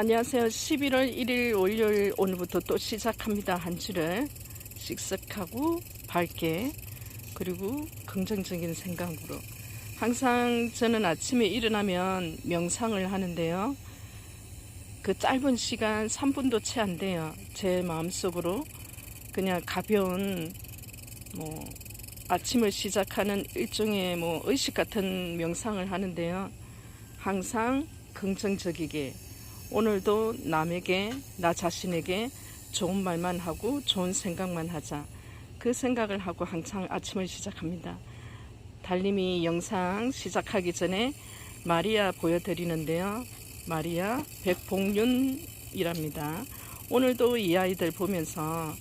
안녕하세요. 11월 1일 월요일 오늘부터 또 시작합니다. 한 주를 씩씩하고 밝게 그리고 긍정적인 생각으로 항상 저는 아침에 일어나면 명상을 하는데요. 그 짧은 시간 3분도 채 안 돼요. 제 마음속으로 그냥 가벼운 뭐 아침을 시작하는 일종의 뭐 의식 같은 명상을 하는데요. 항상 긍정적이게 오늘도 남에게 나 자신에게 좋은 말만 하고 좋은 생각만 하자. 그 생각을 하고 항상 아침을 시작합니다. 달님이 영상 시작하기 전에 마리아 보여드리는데요. 마리아 백봉윤이랍니다. 오늘도 이 아이들 보면서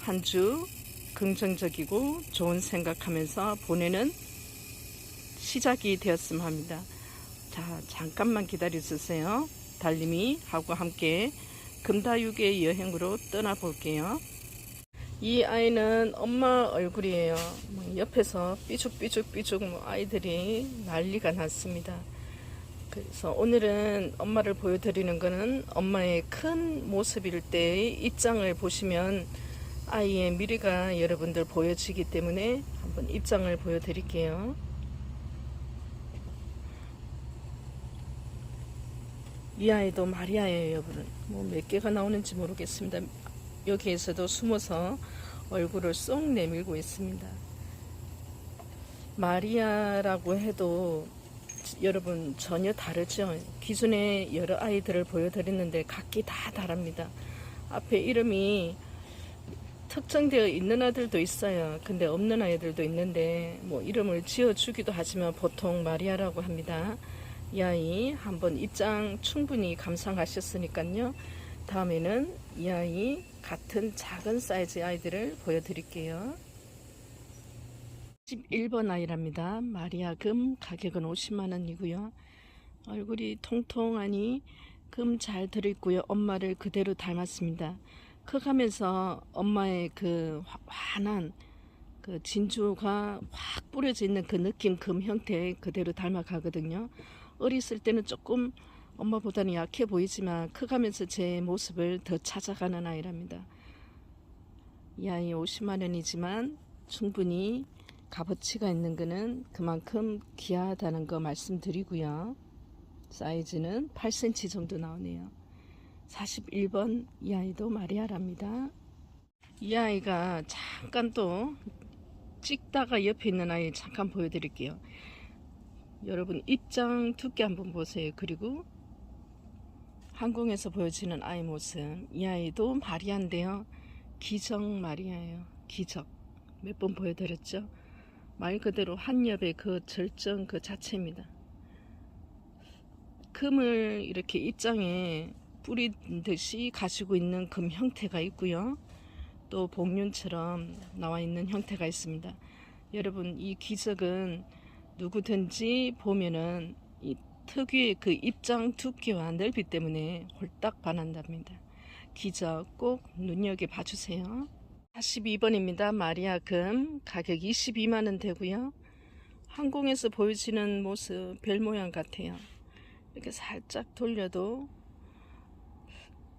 한 주 긍정적이고 좋은 생각하면서 보내는 시작이 되었으면 합니다. 자, 잠깐만 기다려 주세요. 달님이 하고 함께 금다육의 여행으로 떠나볼게요. 이 아이는 엄마 얼굴이에요. 뭐 옆에서 삐죽삐죽삐죽 뭐 아이들이 난리가 났습니다. 그래서 오늘은 엄마를 보여드리는 거는 엄마의 큰 모습일 때의 입장을 보시면 아이의 미래가 여러분들 보여지기 때문에 한번 입장을 보여드릴게요. 이 아이도 마리아예요, 여러분. 뭐 몇 개가 나오는지 모르겠습니다. 여기에서도 숨어서 얼굴을 쏙 내밀고 있습니다. 마리아라고 해도 여러분 전혀 다르죠. 기존에 여러 아이들을 보여드렸는데 각기 다 다릅니다. 앞에 이름이 특정되어 있는 아들도 있어요. 근데 없는 아이들도 있는데 뭐 이름을 지어주기도 하지만 보통 마리아라고 합니다. 이 아이 한번 입장 충분히 감상하셨으니까요. 다음에는 이 아이 같은 작은 사이즈 아이들을 보여드릴게요. 11번 아이랍니다. 마리아 금 가격은 50만원이고요. 얼굴이 통통하니 금 잘 들어있고요. 엄마를 그대로 닮았습니다. 커가면서 엄마의 그 화- 환한 그 진주가 확 뿌려져 있는 그 느낌 금 형태 그대로 닮아가거든요. 어렸을 때는 조금 엄마보다는 약해 보이지만 커가면서 제 모습을 더 찾아가는 아이랍니다. 이 아이 50만 원이지만 충분히 값어치가 있는 거는 그만큼 귀하다는 거 말씀드리고요. 사이즈는 8cm 정도 나오네요. 41번 이 아이도 마리아랍니다. 이 아이가 잠깐 또 찍다가 옆에 있는 아이 잠깐 보여드릴게요. 여러분 입장 두께 한번 보세요. 그리고 항공에서 보여지는 아이 모습. 이 아이도 마리아인데요. 기적 마리아예요. 기적. 몇 번 보여드렸죠? 말 그대로 한엽의 그 절정 그 자체입니다. 금을 이렇게 입장에 뿌린 듯이 가지고 있는 금 형태가 있고요. 또 복륜처럼 나와 있는 형태가 있습니다. 여러분 이 기적은 누구든지 보면은 이 특유의 그 입장 두께와 넓이 때문에 홀딱 반한답니다. 기적 꼭 눈여겨 봐주세요. 42번입니다. 마리아 금 가격 22만원 되고요. 항공에서 보여지는 모습 별 모양 같아요. 이렇게 살짝 돌려도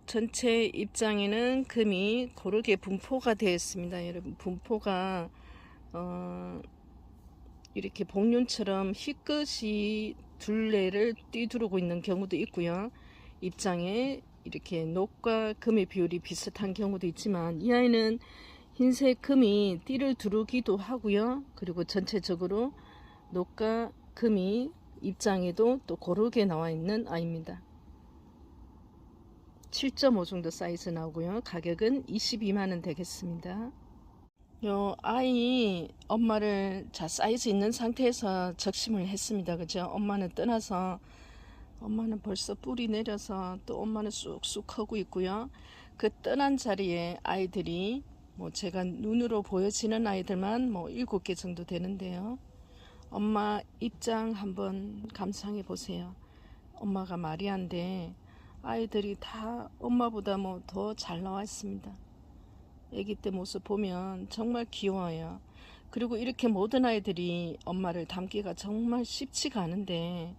전체 입장에는 금이 고르게 분포가 되어 있습니다. 여러분 분포가 어, 이렇게 복륜처럼 희끗이 둘레를 띠두르고 있는 경우도 있고요. 입장에 이렇게 녹과 금의 비율이 비슷한 경우도 있지만 이 아이는 흰색 금이 띠를 두르기도 하고요. 그리고 전체적으로 녹과 금이 입장에도 또 고르게 나와 있는 아이입니다. 7.5 정도 사이즈 나오고요. 가격은 22만원 되겠습니다. 요 아이 엄마를 자 사이즈 있는 상태에서 적심을 했습니다. 그죠? 엄마는 떠나서 엄마는 벌써 뿌리 내려서 또 엄마는 쑥쑥 크고 있고요. 그 떠난 자리에 아이들이 뭐 제가 눈으로 보여지는 아이들만 뭐 일곱 개 정도 되는데요. 엄마 입장 한번 감상해 보세요. 엄마가 마리아인데 아이들이 다 엄마보다 뭐 더 잘 나와 있습니다. 아기 때 모습 보면 정말 귀여워요. 그리고 이렇게 모든 아이들이 엄마를 닮기가 정말 쉽지가 않은데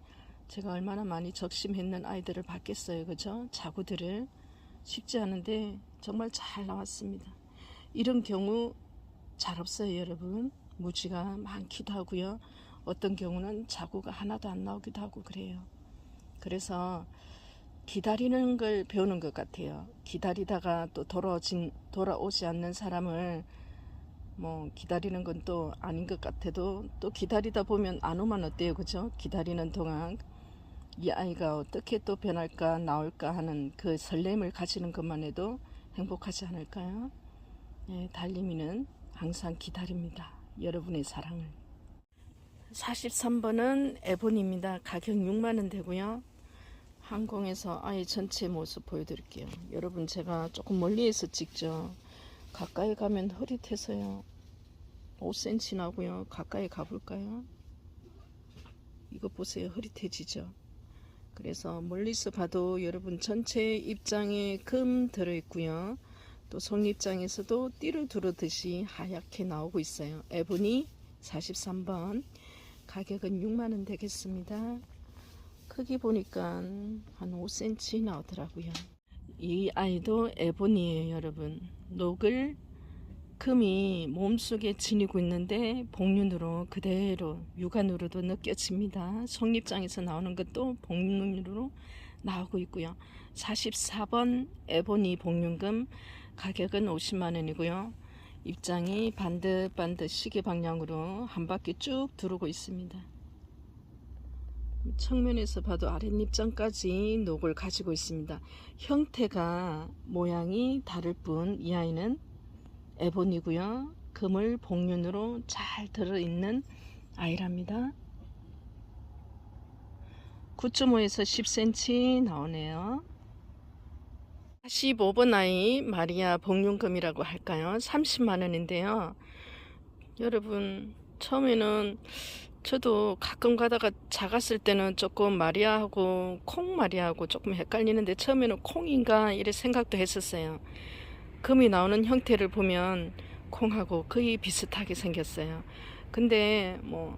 제가 얼마나 많이 적심했는 아이들을 받겠어요. 그죠? 자구들을. 쉽지 않은데 정말 잘 나왔습니다. 이런 경우 잘 없어요, 여러분. 무지가 많기도 하고요. 어떤 경우는 자구가 하나도 안 나오기도 하고 그래요. 그래서 기다리는 걸 배우는 것 같아요. 기다리다가 또 돌아오진, 돌아오지 않는 사람을 뭐 기다리는 건 또 아닌 것 같아도 또 기다리다 보면 안 오면 어때요, 그죠? 기다리는 동안 이 아이가 어떻게 또 변할까 나올까 하는 그 설렘을 가지는 것만 해도 행복하지 않을까요? 네, 달림이는 항상 기다립니다. 여러분의 사랑을. 43번은 에본입니다. 가격 6만원 되고요. 항공에서 아이 전체 모습 보여드릴게요. 여러분 제가 조금 멀리에서 찍죠. 가까이 가면 흐릿해서요. 5cm 나고요. 가까이 가볼까요? 이거 보세요. 흐릿해지죠. 그래서 멀리서 봐도 여러분 전체 입장에 금 들어있고요. 또 속립장에서도 띠를 두르듯이 하얗게 나오고 있어요. 에보니 43번 가격은 6만원 되겠습니다. 크기 보니까 한 5cm 나오더라고요. 이 아이도 에보니에요 여러분. 녹을 금이 몸속에 지니고 있는데 복륜으로 그대로 육안으로도 느껴집니다. 속립장에서 나오는 것도 복륜으로 나오고 있고요. 44번 에보니 복륜금 가격은 50만 원이고요. 입장이 반듯반듯 시계 방향으로 한 바퀴 쭉 두르고 있습니다. 측면에서 봐도 아랫입장까지 녹을 가지고 있습니다. 형태가 모양이 다를 뿐 이 아이는 에본이고요. 금을 복륜으로 잘 들어있는 아이랍니다. 9.5에서 10cm 나오네요. 45번 아이 마리아 복륜금이라고 할까요? 30만원인데요. 여러분 처음에는 저도 가끔 가다가 작았을 때는 조금 마리아하고 콩 마리아하고 조금 헷갈리는데 처음에는 콩인가 이래 생각도 했었어요. 금이 나오는 형태를 보면 콩하고 거의 비슷하게 생겼어요. 근데 뭐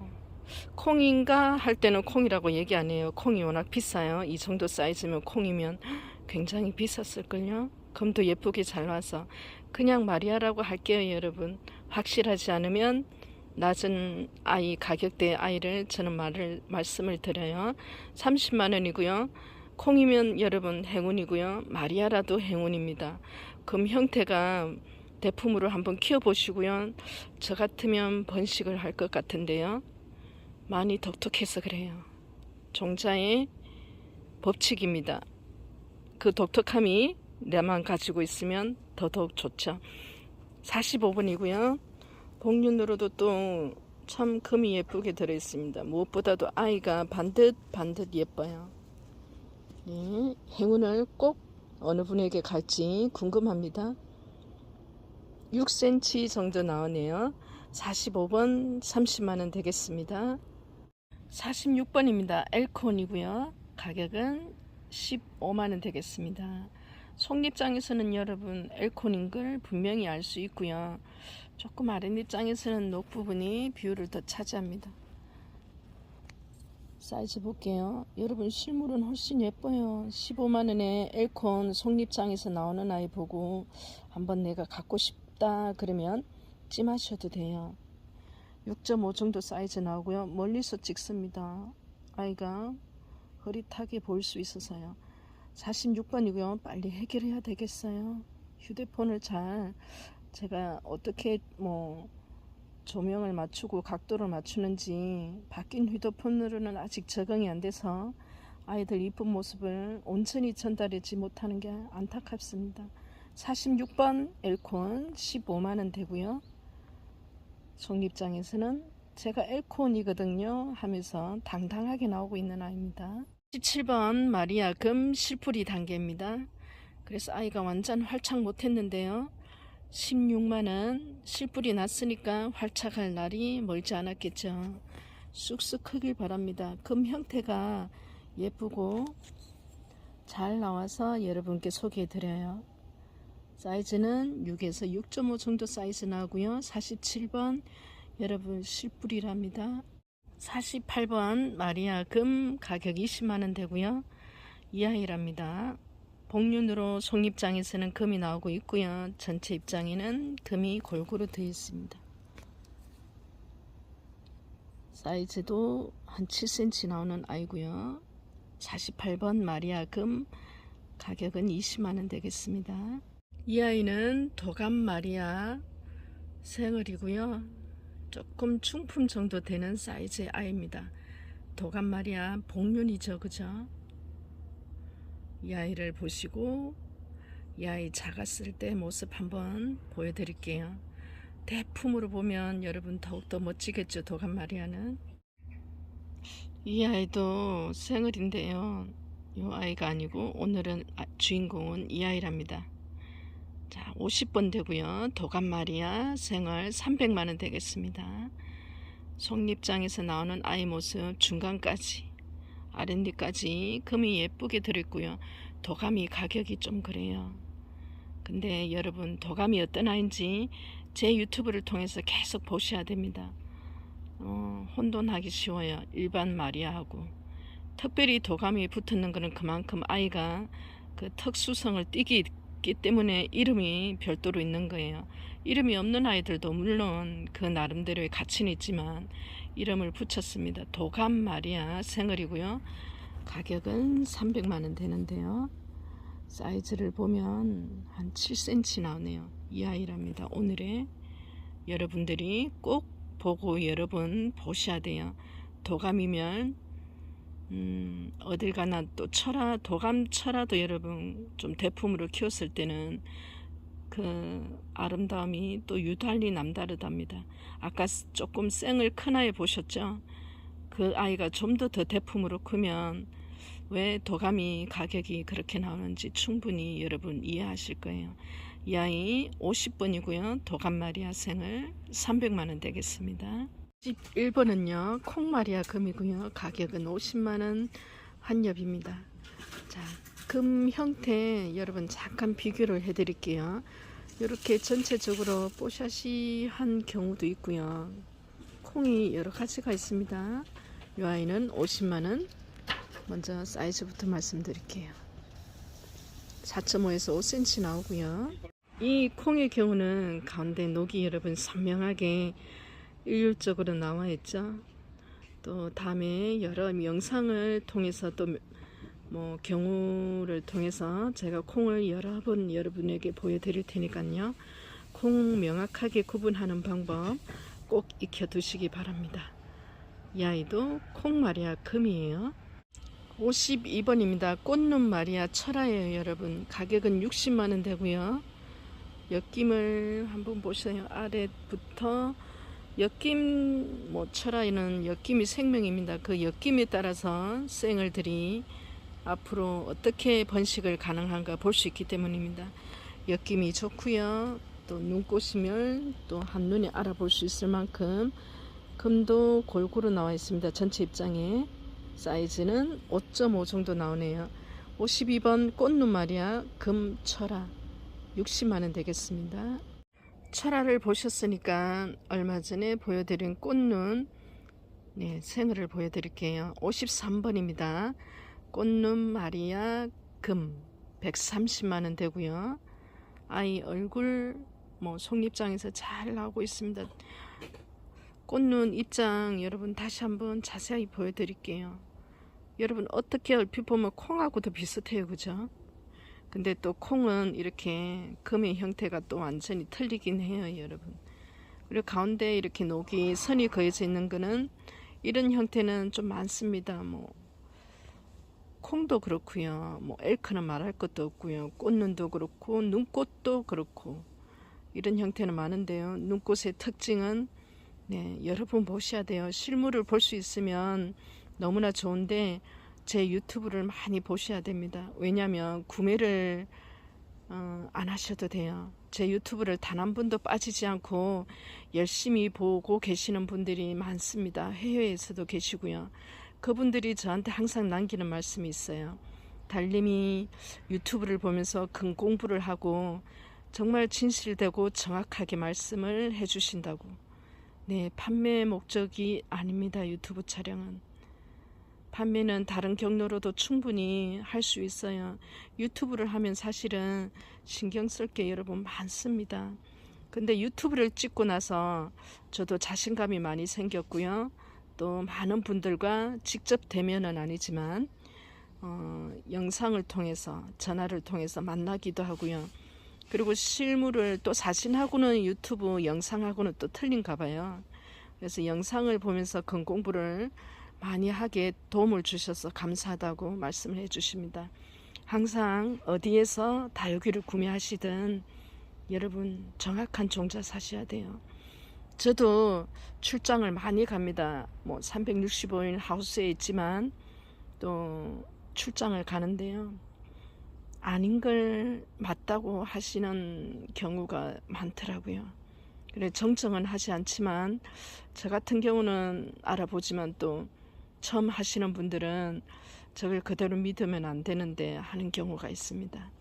콩인가 할 때는 콩이라고 얘기 안 해요. 콩이 워낙 비싸요. 이 정도 사이즈면 콩이면 굉장히 비쌌을걸요. 금도 예쁘게 잘 나와서 그냥 마리아라고 할게요, 여러분. 확실하지 않으면 낮은 아이 가격대 아이를 저는 말을 말씀을 드려요. 30만 원이고요. 콩이면 여러분 행운이고요. 마리아라도 행운입니다. 금 형태가 대품으로 한번 키워 보시고요. 저 같으면 번식을 할 것 같은데요. 많이 독특해서 그래요. 종자의 법칙입니다. 그 독특함이 내만 가지고 있으면 더더욱 좋죠. 45번이고요. 복륜으로도 또 참 금이 예쁘게 들어있습니다. 무엇보다도 아이가 반듯 반듯 예뻐요. 네, 행운을 꼭 어느 분에게 갈지 궁금합니다. 6cm 정도 나오네요. 45번 30만원 되겠습니다. 46번입니다. 엘콘이고요. 가격은 15만원 되겠습니다. 속립장에서는 여러분 엘콘인 걸 분명히 알 수 있고요. 조금 아랫입장에서는 녹 부분이 비율을 더 차지합니다. 사이즈 볼게요. 여러분 실물은 훨씬 예뻐요. 15만원에 엘콘 속립장에서 나오는 아이 보고 한번 내가 갖고 싶다 그러면 찜하셔도 돼요. 6.5 정도 사이즈 나오고요. 멀리서 찍습니다. 아이가 흐릿하게 보일 수 있어서요. 46번이고요. 빨리 해결해야 되겠어요. 휴대폰을 잘 제가 어떻게 뭐 조명을 맞추고 각도를 맞추는지 바뀐 휴대폰으로는 아직 적응이 안 돼서 아이들 이쁜 모습을 온전히 전달하지 못하는 게 안타깝습니다. 46번 엘콘 15만원 되고요. 속립장에서는 제가 엘콘이거든요 하면서 당당하게 나오고 있는 아이입니다. 17번 마리아 금 실풀이 단계입니다. 그래서 아이가 완전 활착 못했는데요. 16만원 실뿔이 났으니까 활착할 날이 멀지 않았겠죠. 쑥쑥 크길 바랍니다. 금 형태가 예쁘고 잘 나와서 여러분께 소개해 드려요. 사이즈는 6에서 6.5 정도 사이즈 나오고요. 47번 여러분 실뿔이랍니다. 48번 마리아 금 가격 20만원 되고요. 이 아이랍니다. 복륜으로 속입장에서는 금이 나오고 있고요. 전체 입장에는 금이 골고루 되어 있습니다. 사이즈도 한 7cm 나오는 아이고요. 48번 마리아 금 가격은 20만원 되겠습니다. 이 아이는 도감 마리아 생얼이고요. 조금 중품 정도 되는 사이즈의 아이입니다. 도감 마리아 복륜이죠. 그죠? 이 아이를 보시고 이 아이 작았을 때 모습 한번 보여드릴게요. 대품으로 보면 여러분 더욱더 멋지겠죠. 도감 마리아는. 이 아이도 생얼인데요. 이 아이가 아니고 오늘은 아- 주인공은 이 아이랍니다. 자, 50번 되고요. 도감 마리아 생얼 300만 원 되겠습니다. 속립장에서 나오는 아이 모습 중간까지 아랫니까지 금이 예쁘게 들어있고요. 도감이 가격이 좀 그래요. 근데 여러분 도감이 어떤 아이인지 제 유튜브를 통해서 계속 보셔야 됩니다. 어, 혼돈하기 쉬워요. 일반 마리아하고. 특별히 도감이 붙는 것은 그만큼 아이가 그 특수성을 띠기 때문에 이름이 별도로 있는 거예요. 이름이 없는 아이들도 물론 그 나름대로의 가치는 있지만 이름을 붙였습니다. 도감 마리아 생얼이고요. 가격은 300만 원 되는데요. 사이즈를 보면 한 7cm 나오네요. 이 아이랍니다. 오늘의 여러분들이 꼭 보고 여러분 보셔야 돼요. 도감이면 음, 어딜 가나 또 철화 도감 철화도 여러분 좀 대품으로 키웠을 때는 그 아름다움이 또 유달리 남다르답니다. 아까 조금 생을 큰 아이 보셨죠? 그 아이가 좀 더 더 대품으로 크면 왜 도감이 가격이 그렇게 나오는지 충분히 여러분 이해하실 거예요. 이 아이 50번이고요. 도감 마리아 생을 300만원 되겠습니다. 11번은요. 콩마리아 금이고요. 가격은 50만원 환엽입니다. 자, 금 형태 여러분 잠깐 비교를 해 드릴게요. 이렇게 전체적으로 뽀샤시 한 경우도 있고요. 콩이 여러 가지가 있습니다. 이 아이는 50만원. 먼저 사이즈부터 말씀드릴게요. 4.5에서 5cm 나오고요. 이 콩의 경우는 가운데 녹이 여러분 선명하게 일률적으로 나와 있죠. 또 다음에 여러 영상을 통해서 또 뭐 경우를 통해서 제가 콩을 여러 번 여러분에게 보여드릴 테니까요. 콩 명확하게 구분하는 방법 꼭 익혀 두시기 바랍니다. 이 아이도 콩 마리아 금이에요. 52번입니다. 꽃눈 마리아 철화예요, 여러분. 가격은 60만 원 되고요. 엮임을 한번 보세요. 아래부터 엮임 뭐 철화에는 엮임이 생명입니다. 그 엮임에 따라서 생을 들이 앞으로 어떻게 번식을 가능한가 볼 수 있기 때문입니다. 엮임이 좋고요. 또 눈꽃이면 또 한눈에 알아볼 수 있을 만큼 금도 골고루 나와 있습니다. 전체 입장에 사이즈는 5.5 정도 나오네요. 52번 꽃눈 마리아 금 철화 60만원 되겠습니다. 철화를 보셨으니까 얼마 전에 보여드린 꽃눈 네, 생을 보여드릴게요. 53번입니다. 꽃눈 마리아 금 130만원 되고요. 아이 얼굴 뭐 속립장에서 잘 나오고 있습니다. 꽃눈 입장 여러분 다시 한번 자세히 보여드릴게요. 여러분 어떻게 얼핏 보면 콩하고도 비슷해요. 그죠? 근데 또 콩은 이렇게 금의 형태가 또 완전히 틀리긴 해요. 여러분. 그리고 가운데 이렇게 녹이 선이 그어져 있는 거는 이런 형태는 좀 많습니다. 뭐 콩도 그렇고요. 뭐 엘크는 말할 것도 없고요. 꽃눈도 그렇고 눈꽃도 그렇고 이런 형태는 많은데요. 눈꽃의 특징은 네, 여러분 보셔야 돼요. 실물을 볼 수 있으면 너무나 좋은데 제 유튜브를 많이 보셔야 됩니다. 왜냐하면 구매를 어, 안 하셔도 돼요. 제 유튜브를 단 한 분도 빠지지 않고 열심히 보고 계시는 분들이 많습니다. 해외에서도 계시고요. 그분들이 저한테 항상 남기는 말씀이 있어요. 달님이 유튜브를 보면서 큰 공부를 하고 정말 진실되고 정확하게 말씀을 해주신다고. 네, 판매 목적이 아닙니다. 유튜브 촬영은. 판매는 다른 경로로도 충분히 할 수 있어요. 유튜브를 하면 사실은 신경 쓸 게 여러분 많습니다. 근데 유튜브를 찍고 나서 저도 자신감이 많이 생겼고요. 또 많은 분들과 직접 대면은 아니지만 어, 영상을 통해서 전화를 통해서 만나기도 하고요. 그리고 실물을 또 사진하고는 유튜브 영상하고는 또 틀린가 봐요. 그래서 영상을 보면서 건공부를 많이 하게 도움을 주셔서 감사하다고 말씀을 해 주십니다. 항상 어디에서 다육이를 구매하시든 여러분 정확한 종자 사셔야 돼요. 저도 출장을 많이 갑니다. 뭐 365일 하우스에 있지만 또 출장을 가는데요. 아닌 걸 맞다고 하시는 경우가 많더라고요. 그래 정정은 하지 않지만 저 같은 경우는 알아보지만 또 처음 하시는 분들은 저걸 그대로 믿으면 안 되는데 하는 경우가 있습니다.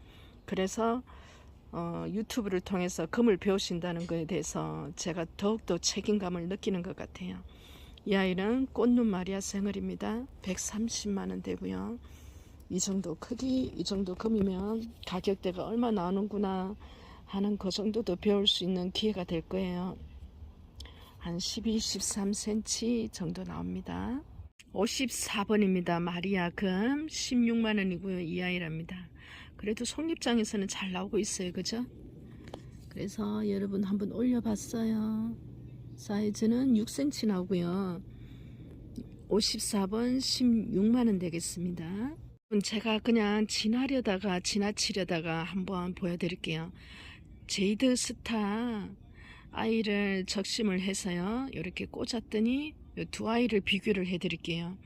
그래서 어, 유튜브를 통해서 금을 배우신다는 것에 대해서 제가 더욱더 책임감을 느끼는 것 같아요. 이 아이는 꽃눈 마리아 생얼입니다. 130만 원 되고요. 이 정도 크기, 이 정도 금이면 가격대가 얼마 나오는구나 하는 그 정도도 배울 수 있는 기회가 될 거예요. 한 12, 13cm 정도 나옵니다. 54번입니다. 마리아 금 16만 원이고요. 이 아이랍니다. 그래도 속립장에서는 잘 나오고 있어요. 그죠? 그래서 여러분 한번 올려봤어요. 사이즈는 6cm 나오고요. 54번 16만 원 되겠습니다. 제가 그냥 지나려다가 지나치려다가 한번 보여드릴게요. 제이드 스타 아이를 적심을 해서요. 이렇게 꽂았더니 이두 아이를 비교를 해드릴게요.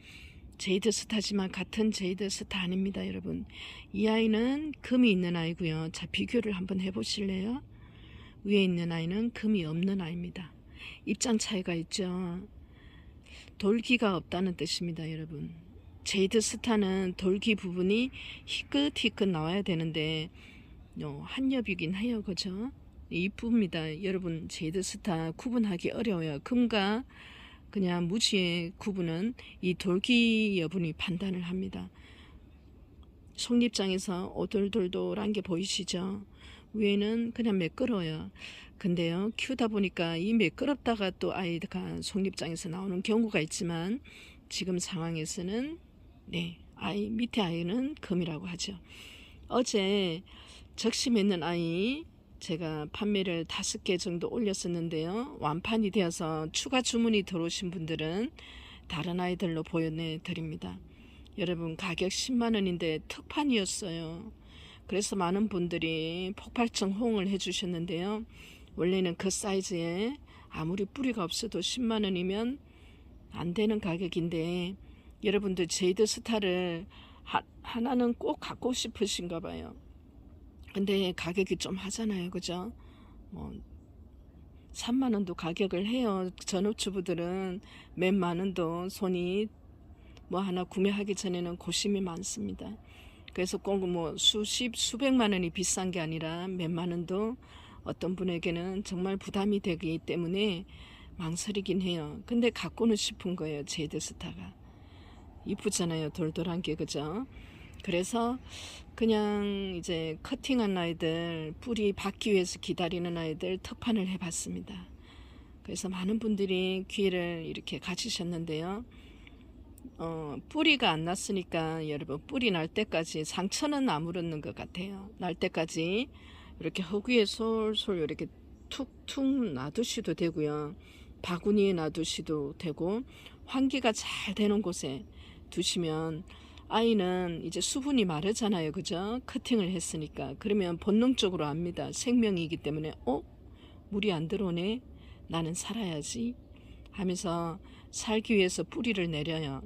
제이드 스타지만 같은 제이드 스타 아닙니다, 여러분. 이 아이는 금이 있는 아이고요. 자, 비교를 한번 해보실래요? 위에 있는 아이는 금이 없는 아이입니다. 입장 차이가 있죠. 돌기가 없다는 뜻입니다, 여러분. 제이드 스타는 돌기 부분이 희끗희끗 나와야 되는데 어, 한 겹이긴 해요, 그죠? 이쁩니다, 여러분. 제이드 스타 구분하기 어려워요. 금과 그냥 무지의 구분은 이 돌기 여분이 판단을 합니다. 속립장에서 오돌돌돌한 게 보이시죠? 위에는 그냥 매끄러워요. 근데요, 키우다 보니까 이 매끄럽다가 또 아이가 속립장에서 나오는 경우가 있지만 지금 상황에서는 네, 아이 밑에 아이는 금이라고 하죠. 어제 적심했는 아이 제가 판매를 다섯 개 정도 올렸었는데요. 완판이 되어서 추가 주문이 들어오신 분들은 다른 아이들로 보여내 드립니다. 여러분 가격 10만 원인데 특판이었어요. 그래서 많은 분들이 폭발적 호응을 해주셨는데요. 원래는 그 사이즈에 아무리 뿌리가 없어도 10만 원이면 안 되는 가격인데 여러분들 제이드 스타를 하, 하나는 꼭 갖고 싶으신가 봐요. 근데 가격이 좀 하잖아요. 그죠? 뭐 3만 원도 가격을 해요. 전업주부들은 몇 만 원도 손이 뭐 하나 구매하기 전에는 고심이 많습니다. 그래서 꼭 뭐 수십 수백만 원이 비싼 게 아니라 몇만 원도 어떤 분에게는 정말 부담이 되기 때문에 망설이긴 해요. 근데 갖고는 싶은 거예요. 제드 스타가. 이쁘잖아요. 돌돌한 게 그죠? 그래서 그냥 이제 커팅한 아이들 뿌리 받기 위해서 기다리는 아이들 특판을 해봤습니다. 그래서 많은 분들이 기회를 이렇게 가지셨는데요. 어, 뿌리가 안 났으니까 여러분 뿌리 날 때까지 상처는 아무렇는 것 같아요. 날 때까지 이렇게 허구에 솔솔 이렇게 툭툭 놔두셔도 되고요. 바구니에 놔두셔도 되고 환기가 잘 되는 곳에 두시면 아이는 이제 수분이 마르잖아요. 그죠? 커팅을 했으니까. 그러면 본능적으로 압니다. 생명이기 때문에, 어? 물이 안 들어오네? 나는 살아야지. 하면서 살기 위해서 뿌리를 내려요.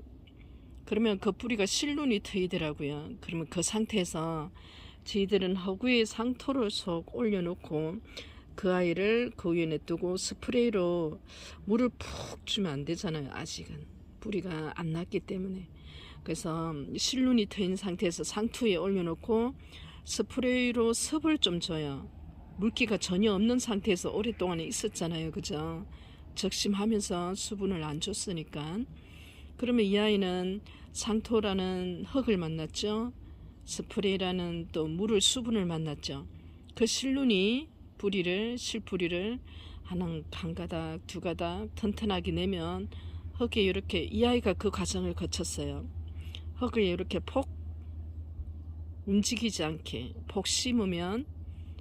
그러면 그 뿌리가 실눈이 트이더라고요. 그러면 그 상태에서 저희들은 허구에 상토를 속 올려놓고 그 아이를 그 위에 냅두고 스프레이로 물을 푹 주면 안 되잖아요. 아직은. 뿌리가 안 났기 때문에. 그래서 실눈이 트인 상태에서 상투에 올려놓고 스프레이로 습을 좀 줘요. 물기가 전혀 없는 상태에서 오랫동안 있었잖아요. 그죠? 적심하면서 수분을 안 줬으니까 그러면 이 아이는 상토라는 흙을 만났죠. 스프레이라는 또 물을 수분을 만났죠. 그 실눈이 뿌리를 실뿌리를 한, 한 가닥 두 가닥 튼튼하게 내면 흙에 이렇게 이 아이가 그 과정을 거쳤어요. 흙을 이렇게 폭 움직이지 않게 폭 심으면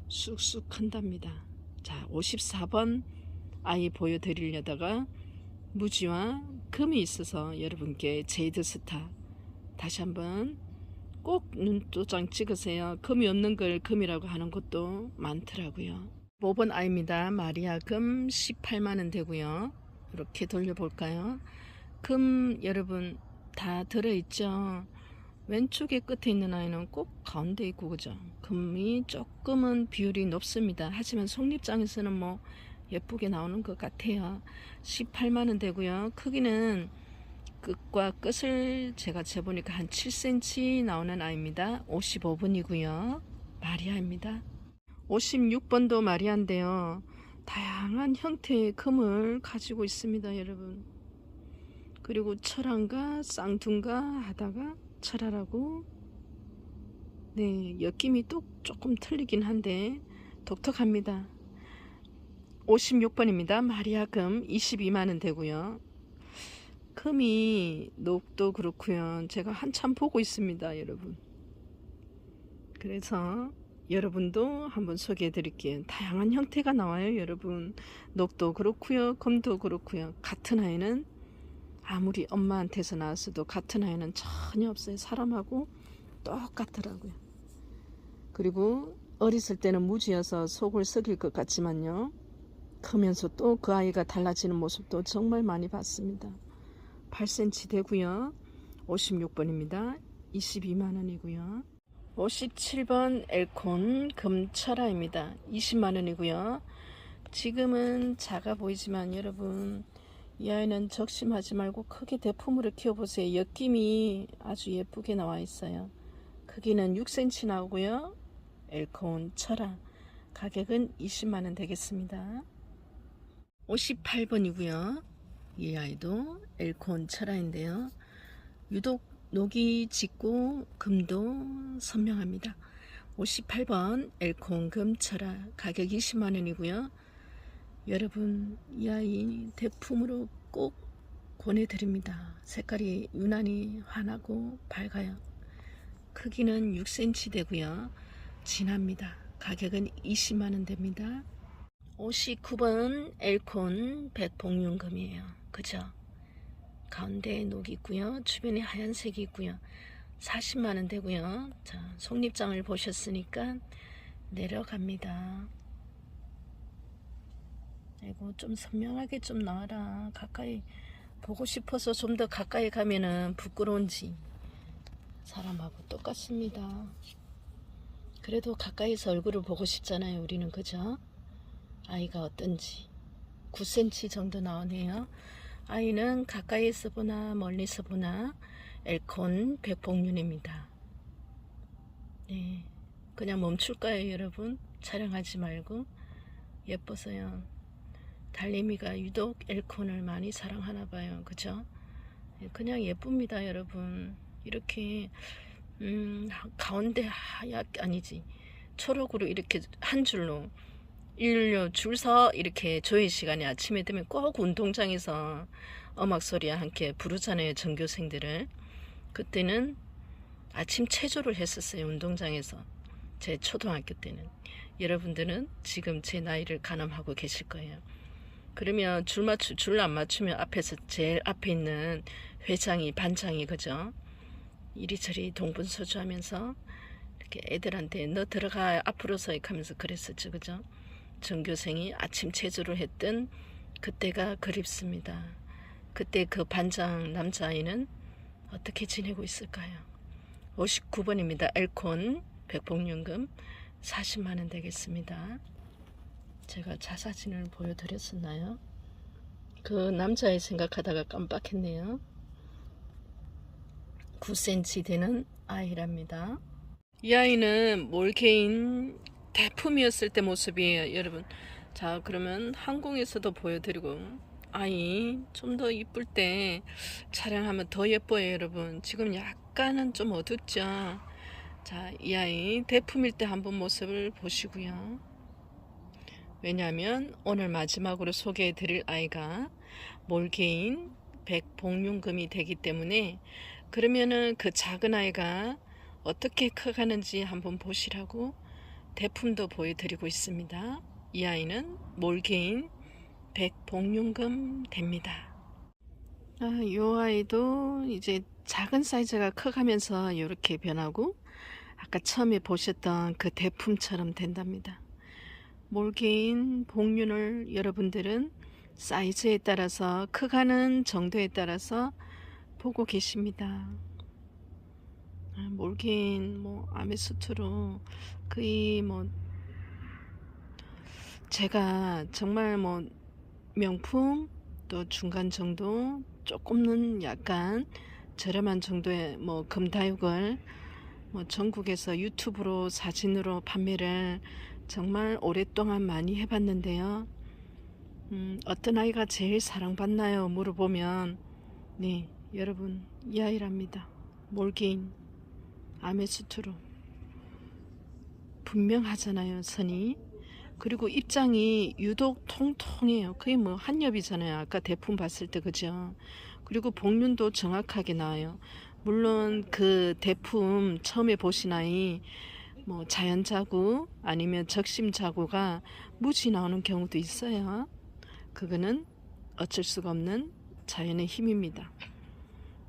쑥쑥 큰답니다. 자, 54번 아이 보여드리려다가 무지와 금이 있어서 여러분께 제이드 스타 다시 한번 꼭 눈도장 찍으세요. 금이 없는 걸 금이라고 하는 것도 많더라고요. 5번 아이입니다. 마리아 금 18만원 되고요. 이렇게 돌려볼까요? 금 여러분 다 들어있죠? 왼쪽에 끝에 있는 아이는 꼭 가운데 있고 그죠? 금이 조금은 비율이 높습니다. 하지만 속립장에서는 뭐 예쁘게 나오는 것 같아요. 18만원 되고요. 크기는 끝과 끝을 제가 재보니까 한 7cm 나오는 아이입니다. 55번이고요. 마리아입니다. 56번도 마리아인데요. 다양한 형태의 금을 가지고 있습니다, 여러분. 그리고 철안과 쌍둥가 하다가 철화라고 네, 엮임이 또 조금 틀리긴 한데 독특합니다. 56번입니다. 마리아 금 22만원 되고요. 금이 녹도 그렇고요. 제가 한참 보고 있습니다, 여러분. 그래서 여러분도 한번 소개해 드릴게요. 다양한 형태가 나와요, 여러분. 녹도 그렇고요. 금도 그렇고요. 같은 아이는 아무리 엄마한테서 나왔어도 같은 아이는 전혀 없어요. 사람하고 똑같더라고요. 그리고 어렸을 때는 무지여서 속을 썩일 것 같지만요. 크면서 또 그 아이가 달라지는 모습도 정말 많이 봤습니다. 8cm 되고요. 56번입니다. 22만원이고요. 57번 엘콘 금철아입니다. 20만원이고요. 지금은 작아 보이지만 여러분 이 아이는 적심하지 말고 크게 대품으로 키워보세요. 엮임이 아주 예쁘게 나와 있어요. 크기는 6cm 나오고요. 엘콘 철아 가격은 20만원 되겠습니다. 58번이고요. 이 아이도 엘콘 철아인데요. 유독 녹이 짙고 금도 선명합니다. 58번 엘콘 금철아 가격 20만원이고요. 여러분 이 아이 대품으로 꼭 권해드립니다. 색깔이 유난히 환하고 밝아요. 크기는 6cm 되고요. 진합니다. 가격은 20만원 됩니다. 59번 엘콘 백봉윤금이에요. 그죠? 가운데에 녹이 있고요. 주변에 하얀색이 있고요. 40만원 되고요. 자, 속립장을 보셨으니까 내려갑니다. 아이고 좀 선명하게 좀 나와라. 가까이 보고 싶어서 좀 더 가까이 가면은 부끄러운지 사람하고 똑같습니다. 그래도 가까이서 얼굴을 보고 싶잖아요. 우리는 그죠? 아이가 어떤지 9cm 정도 나오네요. 아이는 가까이서 보나 멀리서 보나 엘콘 백봉윤입니다. 네, 그냥 멈출까요, 여러분? 촬영하지 말고 예뻐서요. 달림이가 유독 엘콘을 많이 사랑하나 봐요. 그죠? 예, 그냥 예쁩니다, 여러분. 이렇게 음, 가운데 하얗 아니지. 초록으로 이렇게 한 줄로 일로 줄서 이렇게 조회 시간에 아침에 되면 꼭 운동장에서 음악 소리와 함께 부르잖아요, 전교생들을. 그때는 아침 체조를 했었어요, 운동장에서. 제 초등학교 때는. 여러분들은 지금 제 나이를 가늠하고 계실 거예요. 그러면 줄 맞추 줄 안 맞추면 앞에서 제일 앞에 있는 회장이 반장이 그죠? 이리저리 동분서주하면서 이렇게 애들한테 너 들어가 앞으로 서익 하면서 그랬었죠, 그죠? 전교생이 아침 체조를 했던 그때가 그립습니다. 그때 그 반장 남자아이는 어떻게 지내고 있을까요? 59번입니다. 엘콘 백봉윤금 40만원 되겠습니다. 제가 자사진을 보여드렸었나요? 그 남자애 생각하다가 깜빡했네요. 9cm 되는 아이랍니다. 이 아이는 몰케인 대품이었을 때 모습이에요, 여러분. 자, 그러면 항공에서도 보여드리고 아이 좀 더 이쁠 때 촬영하면 더 예뻐요 여러분 지금 약간은 좀 어둡죠 자 이 아이 대품일 때 한번 모습을 보시고요 왜냐하면 오늘 마지막으로 소개해 드릴 아이가 몰개인 백복륜금이 되기 때문에 그러면은 그 작은 아이가 어떻게 커가는지 한번 보시라고 대품도 보여드리고 있습니다. 이 아이는 몰개인 백복륜금 됩니다. 아, 이 아이도 이제 작은 사이즈가 커가면서 이렇게 변하고 아까 처음에 보셨던 그 대품처럼 된답니다. 몰개인 복륜을 여러분들은 사이즈에 따라서 커가는 정도에 따라서 보고 계십니다. 아, 몰개인 뭐 아메스트로 거의 뭐 제가 정말 뭐 명품 또 중간 정도 조금은 약간 저렴한 정도의 뭐 금다육을 뭐 전국에서 유튜브로 사진으로 판매를 정말 오랫동안 많이 해봤는데요. 음, 어떤 아이가 제일 사랑받나요? 물어보면 네 여러분 이 아이랍니다. 몰개인 아메스트로 분명하잖아요 선이 그리고 입장이 유독 통통해요 거의 뭐 한엽이잖아요 아까 대품 봤을 때 그죠 그리고 복륜도 정확하게 나와요 물론 그 대품 처음에 보신 아이 뭐 자연 자구 아니면 적심 자구가 무지 나오는 경우도 있어요 그거는 어쩔 수가 없는 자연의 힘입니다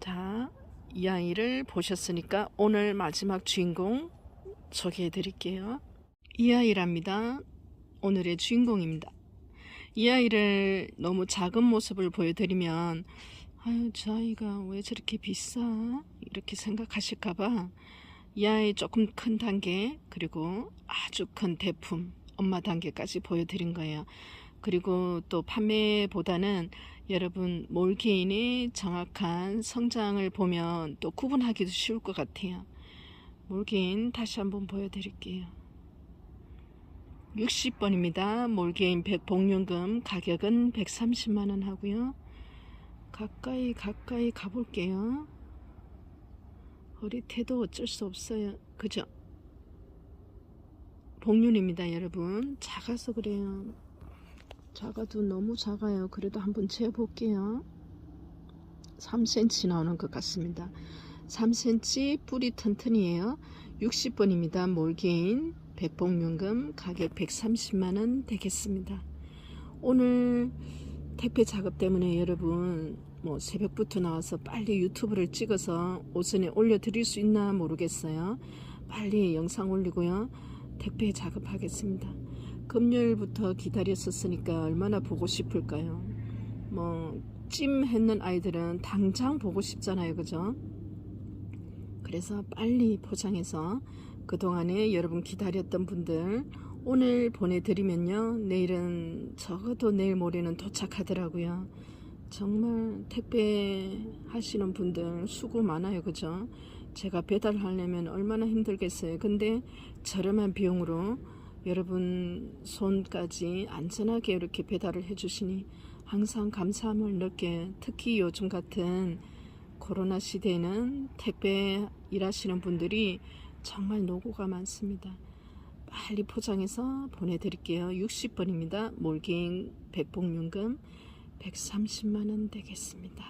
자 이 아이를 보셨으니까 오늘 마지막 주인공 소개해 드릴게요. 이 아이랍니다. 오늘의 주인공입니다. 이 아이를 너무 작은 모습을 보여드리면 아유 저 아이가 왜 저렇게 비싸 이렇게 생각하실까봐 이 아이 조금 큰 단계 그리고 아주 큰 대품 엄마 단계까지 보여드린 거예요. 그리고 또 판매보다는 여러분 몰개인의 정확한 성장을 보면 또 구분하기도 쉬울 것 같아요. 몰개인 다시 한번 보여드릴게요. 60번입니다. 몰개인 100 복륜금 가격은 130만원 하고요. 가까이 가까이 가볼게요. 허리태도 어쩔 수 없어요. 그죠? 복륜입니다 여러분. 작아서 그래요. 작아도 너무 작아요. 그래도 한번 재볼게요. 3cm 나오는 것 같습니다. 3cm 뿌리 튼튼이에요. 60번입니다. 몰개인 백복륜금 가격 130만원 되겠습니다. 오늘 택배 작업 때문에 여러분 뭐 새벽부터 나와서 빨리 유튜브를 찍어서 오전에 올려드릴 수 있나 모르겠어요. 빨리 영상 올리고요. 택배 작업하겠습니다. 금요일부터 기다렸었으니까 얼마나 보고 싶을까요? 뭐, 찜 했는 아이들은 당장 보고 싶잖아요. 그죠? 그래서 빨리 포장해서 그동안에 여러분 기다렸던 분들 오늘 보내드리면요. 내일은 적어도 내일 모레는 도착하더라고요. 정말 택배 하시는 분들 수고 많아요. 그죠? 제가 배달하려면 얼마나 힘들겠어요. 근데 저렴한 비용으로 여러분 손까지 안전하게 이렇게 배달을 해주시니 항상 감사함을 느껴 특히 요즘 같은 코로나 시대에는 택배 일하시는 분들이 정말 노고가 많습니다. 빨리 포장해서 보내드릴게요. 60번입니다. 몰개인 백복륜금 130만원 되겠습니다.